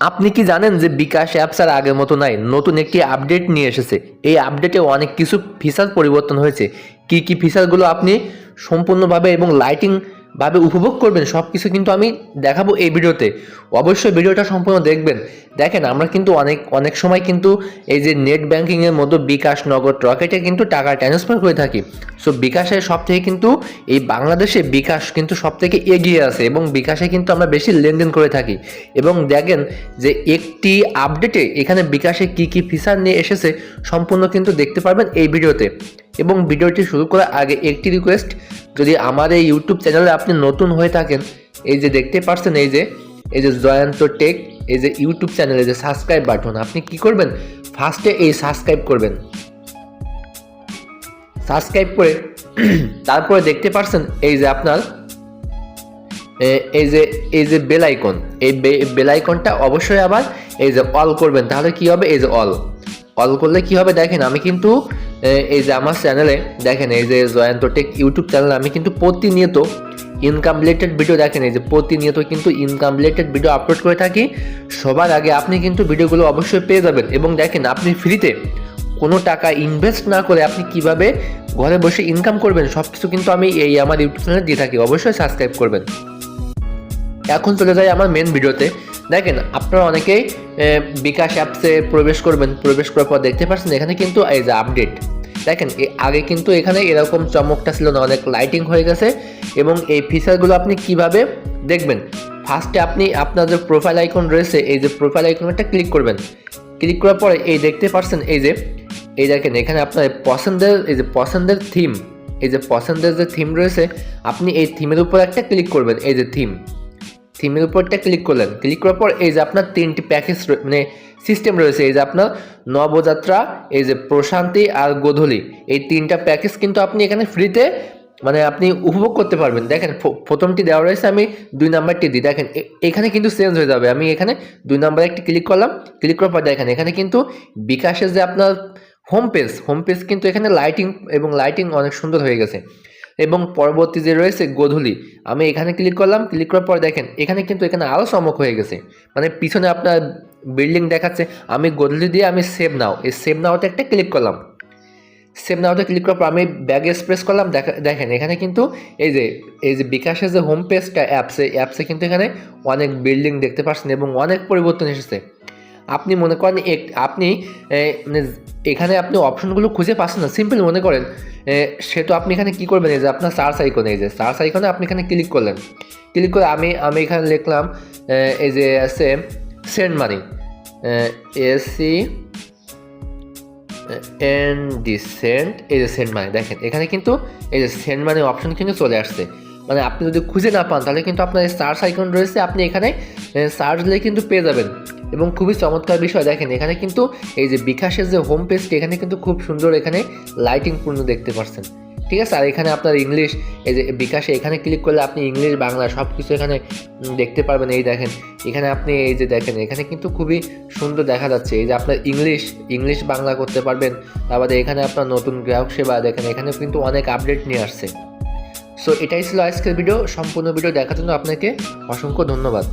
আপনি কি জানেন যে বিকাশ অ্যাপস আর আগের মতো নাই? নতুন একটি আপডেট নিয়ে এসেছে। এই আপডেটে অনেক কিছু ফিচার পরিবর্তন হয়েছে। কি কি ফিচারগুলো আপনি সম্পূর্ণভাবে এবং লাইটিং ভাবে উপভোগ করবেন সব কিছু কিন্তু আমি দেখাবো এই ভিডিওতে। অবশ্যই ভিডিওটা সম্পূর্ণ দেখবেন। দেখেন, আমরা কিন্তু অনেক অনেক সময় কিন্তু এই যে নেট ব্যাংকিংয়ের মতো বিকাশ নগদ রকেটে কিন্তু টাকা ট্রান্সফার করে থাকি। সো বিকাশের সব থেকে কিন্তু এই বাংলাদেশে বিকাশ কিন্তু সব থেকে এগিয়ে আছে এবং বিকাশে কিন্তু আমরা বেশি লেনদেন করে থাকি। এবং দেখেন যে একটি আপডেটে এখানে বিকাশে কি কি ফিচার নিয়ে এসেছে সম্পূর্ণ কিন্তু দেখতে পারবেন এই ভিডিওতে। এবং ভিডিওটি শুরু করার আগে একটি রিকোয়েস্ট যদি আমার এই ইউটিউব চ্যানেলে আপনি নতুন হয়ে থাকেন, এই যে দেখতে পাচ্ছেন এই যে এই যে জয়ন্ত টেক এই যে ইউটিউব চ্যানেলে যে সাবস্ক্রাইব বাটন আপনি কি করবেন? ফার্স্টে এই সাবস্ক্রাইব করবেন। সাবস্ক্রাইব করে, তারপরে দেখতে পাচ্ছেন এই যে আপনার এই যে এই যে বেল আইকন এই বেল আইকনটা অবশ্যই আবার এই যে অল করবেন। তাহলে কি হবে? এই যে অল অল করলে কি হবে? দেখেন, আমি কিন্তু এই যে আমার চ্যানেলে দেখেন এই যে জয়ন্ত টেক ইউটিউব চ্যানেলে আমি কিন্তু প্রতিনিয়ত ইনকাম রিলেটেড ভিডিও দেখেন, এই যে প্রতিনিয়ত কিন্তু ইনকাম রিলেটেড ভিডিও আপলোড করে থাকি। সবার আগে আপনি কিন্তু ভিডিওগুলো অবশ্যই পেয়ে যাবেন। এবং দেখেন, আপনি ফ্রিতে কোনো টাকা ইনভেস্ট না করে আপনি কীভাবে ঘরে বসে ইনকাম করবেন সব কিছু কিন্তু আমি এই আমার ইউটিউব চ্যানেলে দিয়ে থাকি। অবশ্যই সাবস্ক্রাইব করবেন। এখন চলে যাই আমার মেন ভিডিওতে দেখেন, আপনারা অনেকেই বিকাশ অ্যাপসে প্রবেশ করবেন, প্রবেশ করার পর দেখতে পাচ্ছেন এখানে কিন্তু এই যে আপডেট দেখেন আগে কিন্তু এখানে এরকম চমকটা ছিল না, অনেক লাইটিং হয়ে গেছে এবং এই ফিচারগুলো আপনি কীভাবে দেখবেন? ফার্স্টে আপনি আপনার যে প্রোফাইল আইকন রয়েছে, এই যে প্রোফাইল আইকনটা ক্লিক করবেন। ক্লিক করার পরে এই দেখতে পাচ্ছেন এই যে, এই দেখেন, এখানে আপনার পছন্দের, এই যে পছন্দের থিম এই যে পছন্দের যে থিম রয়েছে, আপনি এই থিমের উপর একটা ক্লিক করবেন, এই যে থিম থিমের উপরটা ক্লিক করলেন। ক্লিক করার পর এই যে আপনার তিনটি প্যাকেজ মানে সিস্টেম রয়েছে, এই যে আপনার নবযাত্রা, এই যে প্রশান্তি আর গোধূলি। এই তিনটা প্যাকেজ কিন্তু আপনি এখানে ফ্রিতে মানে আপনি উপভোগ করতে পারবেন। দেখেন প্রথমটি দেওয়া রয়েছে, আমি দুই নাম্বারটি দিই। দেখেন এখানে কিন্তু চেঞ্জ হয়ে যাবে। আমি এখানে দুই নাম্বারে একটি ক্লিক করলাম। ক্লিক করার পর দেখেন, এখানে কিন্তু বিকাশের যে আপনার হোম পেজ হোম পেজ কিন্তু এখানে লাইটিং এবং লাইটিং অনেক সুন্দর হয়ে গেছে। এবং পরবর্তী যে রয়েছে গোধূলি, আমি এখানে ক্লিক করলাম ক্লিক করার পর দেখেন, এখানে কিন্তু এখানে আরও চমক হয়ে গেছে। মানে পিছনে আপনার বিল্ডিং দেখাচ্ছে, আমি গোধূলি দিয়ে আমি সেভ নাও এই সেভ নাওতে একটা ক্লিক করলাম। সেভ নাওতে ক্লিক করার পর আমি ব্যাগে প্রেস করলাম, দেখা- দেখেন, এখানে কিন্তু এই যে এই যে বিকাশের যে হোম পেজটা অ্যাপসে অ্যাপসে কিন্তু এখানে অনেক বিল্ডিং দেখতে পাচ্ছেন এবং অনেক পরিবর্তন এসেছে। আপনি মনে করেন এক- আপনি মানে এখানে আপনি অপশনগুলো খুঁজে পাচ্ছেন না, সিম্পল মনে করেন সে তো আপনি এখানে কী করবেন, এই যে আপনার সার্চ আইকনে, এই যে সার্চ আইকনে আপনি এখানে ক্লিক করলেন। ক্লিক করে আমি আমি এখানে লিখলাম এই যে আছে সেন্ড মানি এসি এন ডি সেন্ট, এই যে সেন্ট মানি, দেখেন, এখানে কিন্তু এই যে সেন্ট মানি অপশন কিন্তু চলে আসছে। মানে আপনি যদি খুঁজে না পান, তাহলে কিন্তু আপনার সার্চ আইকন রয়েছে, আপনি এখানে সার্চ দিলে কিন্তু পেয়ে যাবেন। এবং খুবই চমৎকার বিষয় দেখেন, এখানে কিন্তু এই যে বিকাশের যে হোম পেজটি এখানে কিন্তু খুব সুন্দর এখানে লাইটিং পূর্ণ দেখতে পাচ্ছেন ঠিক আছে? আর এখানে আপনার ইংলিশ এই যে বিকাশে এখানে ক্লিক করলে আপনি ইংলিশ বাংলা সব কিছু এখানে দেখতে পারবেন। এই দেখেন, এখানে আপনি এই যে দেখেন, এখানে কিন্তু খুবই সুন্দর দেখা যাচ্ছে। এই যে আপনার ইংলিশ ইংলিশ বাংলা করতে পারবেন। তারপরে এখানে আপনার নতুন গ্রাহক সেবা দেখেন এখানে কিন্তু অনেক আপডেট নিয়ে আসছে। সো এটাই ছিল আজকের ভিডিও সম্পূর্ণ ভিডিও দেখার জন্য আপনাকে অসংখ্য ধন্যবাদ।